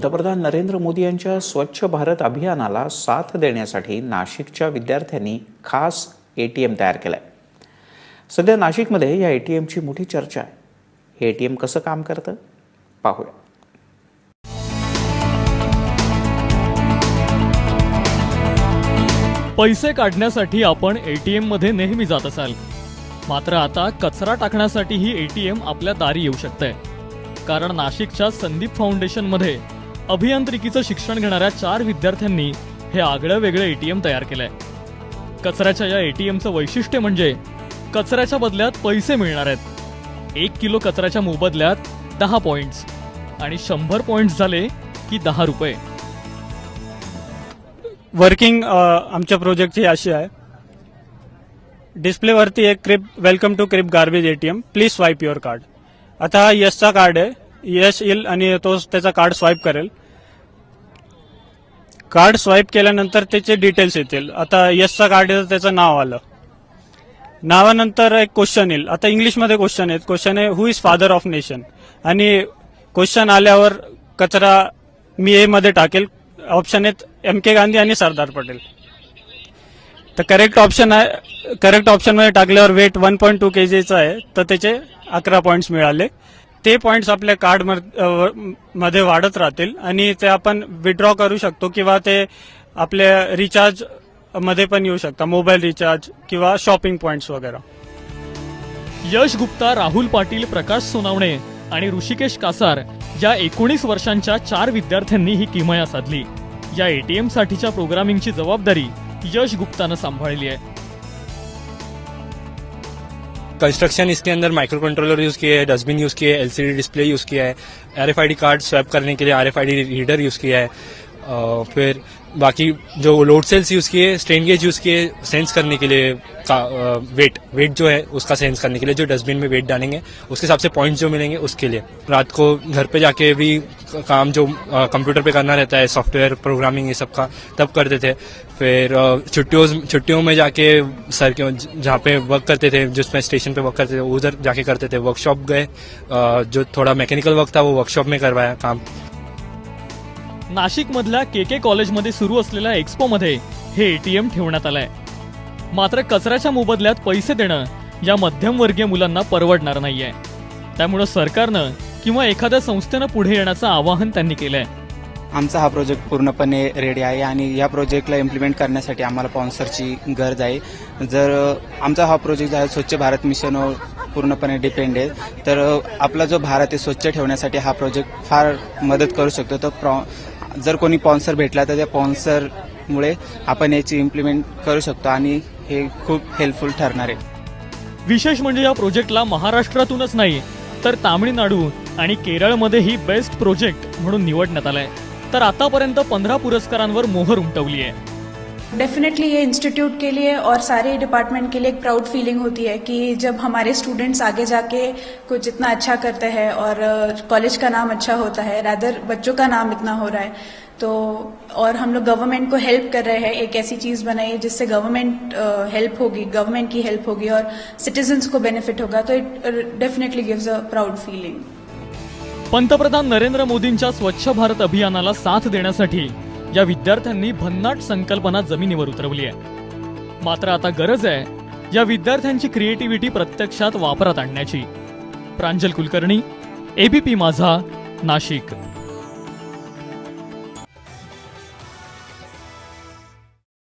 पंतप्रधान नरेंद्र मोदी यांच्या स्वच्छ भारत अभियानाला साथ देण्यासाठी नाशिकच्या विद्यार्थ्यांनी खास ए टी एम तयार केलं आहे सध्या नाशिकमध्ये या ए टी एमची मोठी चर्चा आहे. हे ए टी एम कसं काम करतं? पाहूया. पैसे काढण्यासाठी आपण एटीएममध्ये नेहमी जात असाल. मात्र आता कचरा टाकण्यासाठीही एटीएम आपल्या दारी येऊ शकतंय. कारण नाशिकच्या संदीप फाउंडेशनमध्ये अभियांत्रिकीचं शिक्षण घेणाऱ्या चार विद्यार्थ्यांनी हे आगळं वेगळं एटीएम तयार केलंय. कचऱ्याच्या या एटीएमचं वैशिष्ट्य म्हणजे कचऱ्याच्या बदल्यात पैसे मिळणार आहेत. एक किलो कचऱ्याच्या मोबदल्यात दहा पॉइंट्स आणि शंभर पॉइंट्स झाले की दहा रुपये. वर्किंग आमच्या प्रोजेक्टची अशी आहे. डिस्प्लेवरती एक crip welcome to crip garbage ATM please swipe your card आता हा यशचा कार्ड आहे. यश येईल आणि तो त्याचा कार्ड स्वाईप करेल. कार्ड स्वाईप केल्यानंतर त्याचे डिटेल्स येतील. आता यशचा कार्ड आहे त्याचं नाव आलं. नावानंतर एक क्वेश्चन येईल. आता इंग्लिशमध्ये क्वेश्चन आहेत. क्वेश्चन आहे who is father of nation आणि क्वेश्चन आल्यावर कचरा मी ए मध्ये टाकेल. ऑप्शन आहेत एम के गांधी आणि सरदार पटेल तर करेक्ट ऑप्शन आहे करेक्ट ऑप्शनमध्ये टाकल्यावर वेट वन पॉईंट टू केजीचं आहे. तर त्याचे अकरा पॉईंट्स मिळाले. ते पॉईंट्स आपल्या कार्डमध्ये वाढत राहतील आणि ते आपण विड्रॉ करू शकतो किंवा ते आपल्या रिचार्जमध्ये पण येऊ शकतात मोबाईल रिचार्ज किंवा शॉपिंग पॉइंट्स वगैरे. यश गुप्ता राहुल पाटील प्रकाश सोनावणे आणि ऋषिकेश कासार या एकोणीस वर्षांच्या चार विद्यार्थ्यांनी ही किमया साधली. या एटीएम साठीच्या प्रोग्रामिंगची जबाबदारी यश गुप्तानं सांभाळली आहे. कंस्ट्रक्शन इसके अंदर माइक्रो कंट्रोलर यूज किए है डस्टबिन यूज किया है एलसीडी डिस्प्ले यूज किया है आरएफआईडी कार्ड स्वैप करने के लिए आरएफआईडी रीडर यूज किया है फिर बाकी जो लोड सेल्स यूज़ किए स्ट्रेन गेज यूज़ किए सेंस करने के लिए का वेट वेट जो है, उसका सेंस करने के लिए जो डस्टबिन में वेट डालेंगे, उसके हिसाब से पॉइंट जो मिलेंगे उसके लिए। रात को घर पे जाके भी काम जो कंप्यूटर पे करना रहता है सॉफ्टवेयर प्रोग्रामिंग ये सब का, तब करते थे फिर छुट्टियों छुट्टियों में जाके सर के, जहाँ पे वर्क करते थे जिसमें स्टेशन पे वर्क करते थे, उधर जाके करते थे। वर्कशॉप गए जो थोड़ा मैकेनिकल वर्क था, वो वर्कशॉप में करवाया काम। नाशिक मधल्या के के कॉलेजमध्ये सुरू असलेल्या एक्स्पो मध्ये हे एटीएम ठेवण्यात आलंय. मात्र कचऱ्याच्या मोबदल्यात पैसे देणं या मध्यमवर्गीय मुलांना परवडणार नाहीये. त्यामुळं सरकारनं किंवा एखाद्या संस्थेनं पुढे येण्याचं आवाहन त्यांनी केलंय. आमचा हा प्रोजेक्ट पूर्णपणे रेडी आहे आणि या प्रोजेक्टला इम्प्लिमेंट करण्यासाठी आम्हाला स्पॉन्सरची गरज आहे. जर आमचा हा प्रोजेक्ट जो आहे स्वच्छ भारत मिशनवर पूर्णपणे डिपेंड आहे. तर आपला जो भारत आहे स्वच्छ ठेवण्यासाठी हा प्रोजेक्ट फार मदत करू शकतो. तर प्रॉ जर कोणी स्पॉन्सर भेटला तर त्या स्पॉन्सरमुळे आपण याची इम्प्लिमेंट करू शकतो आणि हे खूप हेल्पफुल ठरणार आहे. विशेष म्हणजे या प्रोजेक्टला महाराष्ट्रातूनच नाही तर तामिळनाडू आणि केरळमध्येही बेस्ट प्रोजेक्ट म्हणून निवडण्यात आलाय. तर आतापर्यंत पंधरा पुरस्कारांवर मोहर उमटवली आहे डेफिनेटली ये इंस्टीट्यूट के लिए और सारे डिपार्टमेंट के लिए एक प्राउड फीलिंग होती है कि जब हमारे स्टूडेंट्स आगे जाके कुछ इतना अच्छा करते हैं और कॉलेज का नाम अच्छा होता है रादर बच्चों का नाम इतना हो रहा है तो और हम लोग गवर्नमेंट को हेल्प कर रहे हैं, एक ऐसी चीज़ बनाई जिससे गवर्नमेंट हेल्प होगी गवर्नमेंट की हेल्प होगी और सिटीजन्स को बेनिफिट होगा तो it definitely gives a proud feeling पंतप्रधान नरेंद्र मोदींच्या स्वच्छ भारत अभियानाला साथ देण्यासाठी या विद्यार्थ्यांनी भन्नाट संकल्पना जमिनीवर उतरवली आहे. मात्र आता गरज आहे या विद्यार्थ्यांची क्रिएटिव्हिटी प्रत्यक्षात वापरात आणण्याची. प्रांजल कुलकर्णी एबीपी माझा नाशिक.